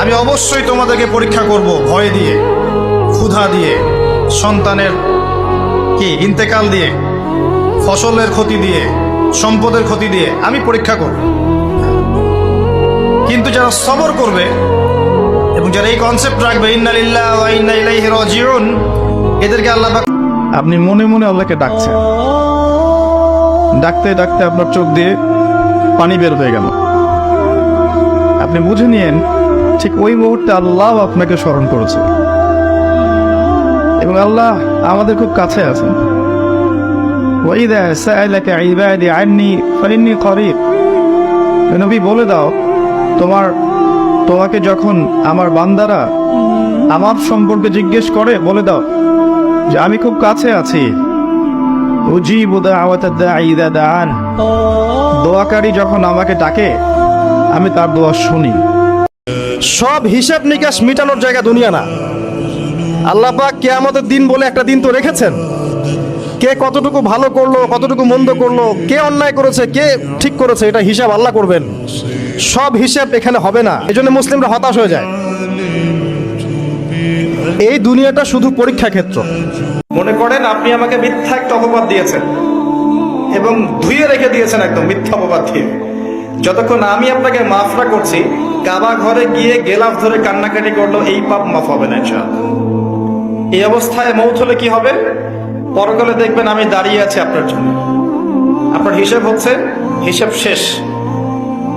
আমি অবশ্যই তোমাদেরকে পরীক্ষা করব ভয় দিয়ে, ক্ষুধা দিয়ে, সন্তানের কি, ইন্তেকাল দিয়ে, ফসলের ক্ষতি দিয়ে, সম্পদের ক্ষতি দিয়ে আমি পরীক্ষা করব। কিন্তু যারা সবর করবে এবং যারা এই কনসেপ্ট রাখবে ইন্নালিল্লাহ এদেরকে আল্লাহ আপনি মনে মনে আল্লাহকে ডাকছেন। ডাকতে ডাকতে আপনার চোখ দিয়ে পানি বের হয়ে গেল। আপনি বুঝে নিয়েন, ঠিক ওই মুহূর্তে আল্লাহ আপনাকে স্মরণ করেছে। এবং আল্লাহ আমাদের খুব কাছে আছেন। ওয়াইদা সাআলাকা ইবাদি বলে দাও, তোমার, তোমাকে যখন আমার বান্দারা আমার সম্পর্কে জিজ্ঞেস করে, বলে দাও যে আমি খুব কাছে আছি। উজিবু দাওয়াতাদ দাঈ ইযা দাআন। দোয়াকারী যখন আমাকে ডাকে আমি তার দোয়া শুনি। সব হিসাব নিকাশ মিটানোর জায়গা দুনিয়া না। আল্লাহ পাক কেয়ামতের দিন বলে একটা দিন তো রেখেছেন। কে কতটুকু ভালো করল কতটুকু মন্দ করল কে অন্যায় করেছে কে ঠিক করেছে এটা হিসাব আল্লাহ করবেন। সব হিসাব এখানে হবে না এই জন্য মুসলিমরা হতাশ হয়ে যায়। এই দুনিয়াটা শুধু পরীক্ষা ক্ষেত্র। মনে করেন আপনি আমাকে মিথ্যা একটা অপবাদ দিয়েছেন। এবং ধুয়ে রেখে দিয়েছেন একদম মিথ্যা অপবাদ দিয়ে। যতক্ষণ আমি আপনাকে মাফরা করছি, কাবা ঘরে গিয়ে গেলাফ ধরে কান্নাকাটি করল এই পাপ মাফ হবে না ইনশাআল্লাহ। এই অবস্থায় মৌত হলে কি হবে? পরকালে দেখবেন আমি দাঁড়িয়ে আছি আপনার জন্য। আপনার হিসেব হচ্ছে, হিসেব শেষ।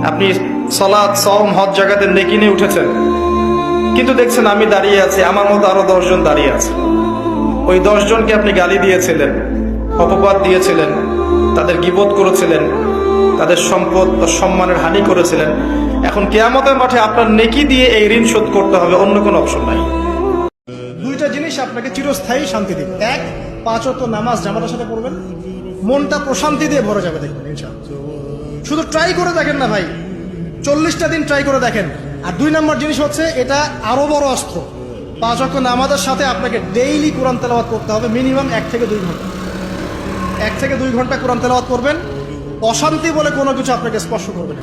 আপনি সলাদ সম হজ জায়গাতে নেকি নিয়ে উঠেছেন। কিন্তু দেখছেন আমি দাঁড়িয়ে আছি, আমার মতো আরও দশজন দাঁড়িয়ে আছে। ওই দশজনকে আপনি গালি দিয়েছিলেন, অপবাদ দিয়েছিলেন, তাদের গিবোধ করেছিলেন। তাদের সম্পদ ও সম্মানের হানি করেছিলেন। এখন কেয়ামতের মাঠে আপনার নেকি দিয়ে এই ঋণ শোধ করতে হবে, অন্য কোনো অপশন নাই। দুইটা জিনিস আপনাকে চিরস্থায়ী শান্তি দিবে। এক, পাঁচ অত নামাজ জামাতের সাথে পড়বেন। মনটা প্রশান্তি দিয়ে ভরে যাবে দেখবেন, ইনশাআল্লাহ। শুধু ট্রাই করে দেখেন না ভাই, চল্লিশটা দিন ট্রাই করে দেখেন। আর দুই নম্বর জিনিস হচ্ছে, এটা আরও বড় অস্ত্র। পাঁচ অক্ট নামাজের সাথে আপনাকে ডেইলি কোরআন তেলাওয়াত করতে হবে মিনিমাম এক থেকে দুই ঘণ্টা। এক থেকে দুই ঘণ্টা কোরআন তেলাওয়াত করবেন। অশান্তি বলে কোনো কিছু আপনাকে স্পর্শ করবে না।